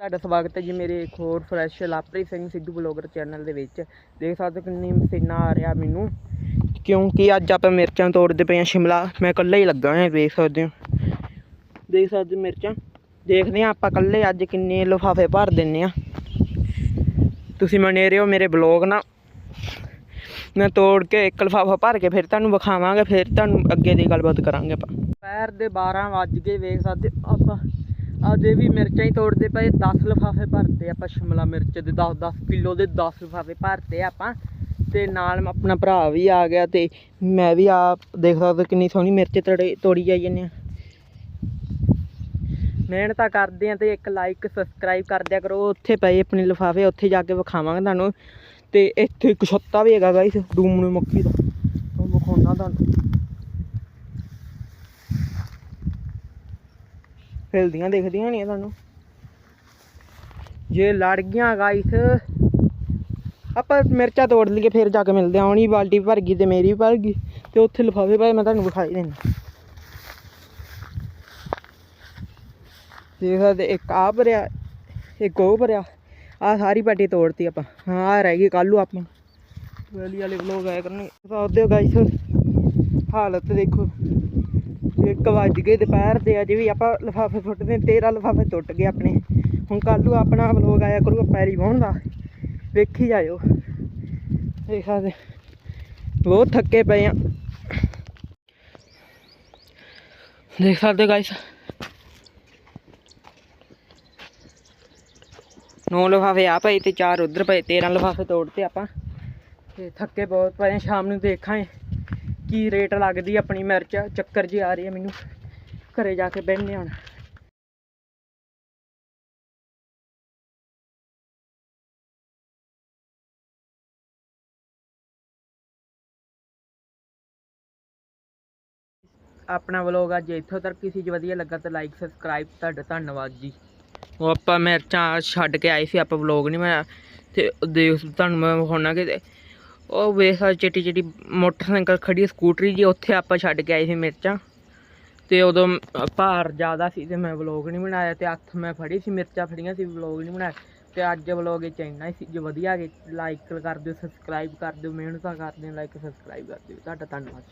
ਤੁਹਾਡਾ ਸਵਾਗਤ ਹੈ ਜੀ ਮੇਰੇ ਇੱਕ ਹੋਰ ਫਰੈਸ਼ ਲਾਪਰੀ ਸਿੰਘ ਸਿੱਧੂ ਬਲੌਗਰ ਚੈਨਲ ਦੇ ਵਿੱਚ। ਦੇਖ ਸਕਦੇ ਹੋ ਕਿੰਨੀ ਪਸੀਨਾ ਆ ਰਿਹਾ ਮੈਨੂੰ। ਕਿਉਂਕਿ ਅੱਜ ਆਪਾਂ ਮਿਰਚਾਂ ਤੋੜਦੇ ਪਏ ਹਾਂ ਸ਼ਿਮਲਾ। ਮੈਂ ਇਕੱਲਾ ਹੀ ਲੱਗਾ ਹਾਂ ਦੇਖ ਸਕਦੇ ਹੋ। ਦੇਖ ਸਕਦੇ ਹੋ ਮਿਰਚਾਂ। ਦੇਖਦੇ ਹਾਂ ਆਪਾਂ ਇਕੱਲੇ ਅੱਜ ਕਿੰਨੇ ਲਿਫਾਫੇ ਭਰ ਦਿੰਨੇ ਆ ਤੁਸੀਂ ਮੰਨੇ ਰਹੇ ਹੋ ਮੇਰੇ ਬਲੌਗ ਨਾਲ। ਮੈਂ ਤੋੜ ਕੇ ਇੱਕ ਲਿਫਾਫਾ ਭਰ ਕੇ ਫਿਰ ਤੁਹਾਨੂੰ ਵਿਖਾਵਾਂਗੇ, ਫਿਰ ਤੁਹਾਨੂੰ ਅੱਗੇ ਦੀ ਗੱਲਬਾਤ ਕਰਾਂਗੇ ਆਪਾਂ। ਦੁਪਹਿਰ ਦੇ 12 ਵੱਜ ਕੇ ਵੇਖ ਸਕਦੇ ਆਪਾਂ। ਅਜੇ ਵੀ ਮਿਰਚਾਂ ਹੀ ਤੋੜਦੇ ਪਏ 10 ਲਿਫਾਫੇ ਭਰਤੇ ਆਪਾਂ ਸ਼ਿਮਲਾ ਮਿਰਚ ਦੇ 10 10 ਕਿਲੋ ਦੇ 10 ਲਿਫਾਫੇ ਭਰਤੇ ਆਪਾਂ। ਤੇ ਨਾਲ ਆਪਣਾ ਭਰਾ ਵੀ ਆ ਗਿਆ ਤੇ ਮੈਂ ਵੀ ਆਪ ਦੇਖ ਸਕਦੇ ਹੋ ਕਿੰਨੀ ਸੋਹਣੀ ਮਿਰਚ ਤੜੇ, ਤੋੜੀ ਜਾਈ ਜਾਂਦੇ ਆ। ਮਿਹਨਤ ਤਾਂ ਕਰਦੇ ਆ ਤੇ ਇੱਕ ਲਾਈਕ ਸਬਸਕ੍ਰਾਈਬ ਕਰ ਦਿਆ ਕਰੋ, ਉੱਥੇ ਪਏ ਆਪਣੇ ਲਿਫਾਫੇ, ਉੱਥੇ ਜਾ ਕੇ ਵਿਖਾਵਾਂਗੇ ਤੁਹਾਨੂੰ। ਤੇ ਇੱਥੇ ਇੱਕ ਛੱਤਾ ਵੀ ਹੈਗਾ ਗਾਇਸ ਡੂਮਣੇ ਮੱਖੀ ਦਾ। ਤੁਹਾਨੂੰ ਵਿਖਾਉਣਾ ਤੁਹਾਨੂੰ। ਹਿਲਦੀਆਂ ਦਿਖਦੀਆਂ ਨਹੀਂ ਤੁਹਾਨੂੰ। ਜੇ ਲੜ ਗਈਆਂ ਗਾਈਸ ਆਪਾਂ ਮਿਰਚਾਂ ਤੋੜ ਲਈਏ, ਫਿਰ ਜਾ ਕੇ ਮਿਲਦੇ ਆ ਆਉਣੀ ਬਾਲਟੀ ਭਰ ਗਈ ਤੇ ਮੇਰੀ ਭਰ ਗਈ ਤੇ ਉੱਥੇ ਲਿਫਾਫੇ ਭਾਈ ਮੈਂ ਤੁਹਾਨੂੰ ਵਿਖਾਈ ਦੇਣਾ ਦੇਖ ਸਕਦੇ, ਇੱਕ ਆ ਭਰਿਆ, ਇੱਕ ਉਹ ਭਰਿਆ। ਆ ਸਾਰੀ ਪਾਟੀ ਤੋੜਤੀ ਆਪਾਂ। ਹਾਂ ਆ ਰਹਿ ਗਈ ਕੱਲੂ ਆਪਾਂ ਵੈਲੀ ਵਾਲੇ ਵਲੋਗ ਆਇਆ ਕਰਨਗੇ। ਸਕਦੇ ਹੋ ਗਾਇਸ ਹਾਲਤ ਦੇਖੋ। ਇੱਕ ਵੱਜ ਗਏ ਦੁਪਹਿਰ ਦੇ, ਅਜੇ ਵੀ ਆਪਾਂ ਲਿਫਾਫੇ ਸੁੱਟਦੇ 13 ਲਿਫਾਫੇ ਟੁੱਟ ਗਏ ਆਪਣੇ। ਹੁਣ ਕੱਲ ਨੂੰ ਆਪਣਾ ਵਲੋਗ ਆਇਆ ਕਰੂਗਾ ਪੈਰੀ ਵਾਹੁਣ ਦਾ। ਵੇਖੀ ਜਾਇਓ। ਦੇਖ ਸਕਦੇ ਬਹੁਤ ਥੱਕੇ ਪਏ ਆ। ਦੇਖ ਸਕਦੇ ਗਾਇਸ ਨੌ ਲਿਫਾਫੇ ਆ ਪਏ ਤੇ ਚਾਰ ਉਧਰ ਪਏ 13 ਲਿਫਾਫੇ ਤੋੜਤੇ ਆਪਾਂ। ਤੇ ਥੱਕੇ ਬਹੁਤ ਪਏ ਆ। ਸ਼ਾਮ ਨੂੰ ਦੇਖਾਂਗੇ। ਕੀ ਰੇਟ ਲੱਗਦੀ ਆਪਣੀ ਮਿਰਚ? ਚੱਕਰ ਜੀ ਆ ਰਹੀ ਹੈ ਮੈਨੂੰ। ਘਰੇ ਜਾ ਕੇ ਬਹਿਨੇ ਹੁਣ। ਆਪਣਾ ਵਲੋਗ ਅੱਜ ਇੱਥੋਂ ਤੱਕ। ਕਿਸੇ ਜੀ ਵਧੀਆ ਲੱਗਾ ਤਾਂ ਲਾਈਕ ਸਬਸਕ੍ਰਾਈਬ ਤੁਹਾਡਾ ਧੰਨਵਾਦ ਜੀ। ਉਹ ਆਪਾਂ ਮਿਰਚਾਂ ਛੱਡ ਕੇ ਆਏ ਸੀ, ਆਪਾਂ ਵਲੋਗ ਨਹੀਂ ਬਣਾਇਆ। ਤੇ ਦੇਖ ਤੁਹਾਨੂੰ ਮੈਂ ਵਿਖਾਉਣਾ ਕਿ ਉਹ ਵੇਖ ਚਿੱਟੀ ਚਿੱਟੀ ਮੋਟਰਸਾਈਕਲ ਖੜੀ ਸਕੂਟਰੀ ਜੀ ਉੱਥੇ ਆਪਾਂ ਛੱਡ ਕੇ ਆਏ ਸੀ ਮਿਰਚਾਂ। ਤੇ ਉਦੋਂ ਭਾਰ ਜ਼ਿਆਦਾ ਸੀ ਤੇ ਮੈਂ ਵਲੋਗ ਨਹੀਂ ਬਣਾਇਆ ਤੇ ਹੱਥ ਮੈਂ ਫੜੀ ਸੀ, ਮਿਰਚਾਂ ਫੜੀਆਂ ਸੀ, ਵਲੋਗ ਨਹੀਂ ਬਣਾਇਆ। ਤੇ ਅੱਜ ਵਲੋਗ ਇਹ ਇੰਨਾ ਹੀ ਸੀ, ਜੇ ਵਧੀਆ ਲਾਈਕ ਕਰ ਦਿਓ ਸਬਸਕ੍ਰਾਈਬ ਕਰ ਦਿਓ, ਮਿਹਨਤਾਂ ਕਰਦੇ ਲਾਈਕ ਸਬਸਕ੍ਰਾਈਬ ਕਰ ਦਿਓ। ਤੁਹਾਡਾ ਧੰਨਵਾਦ।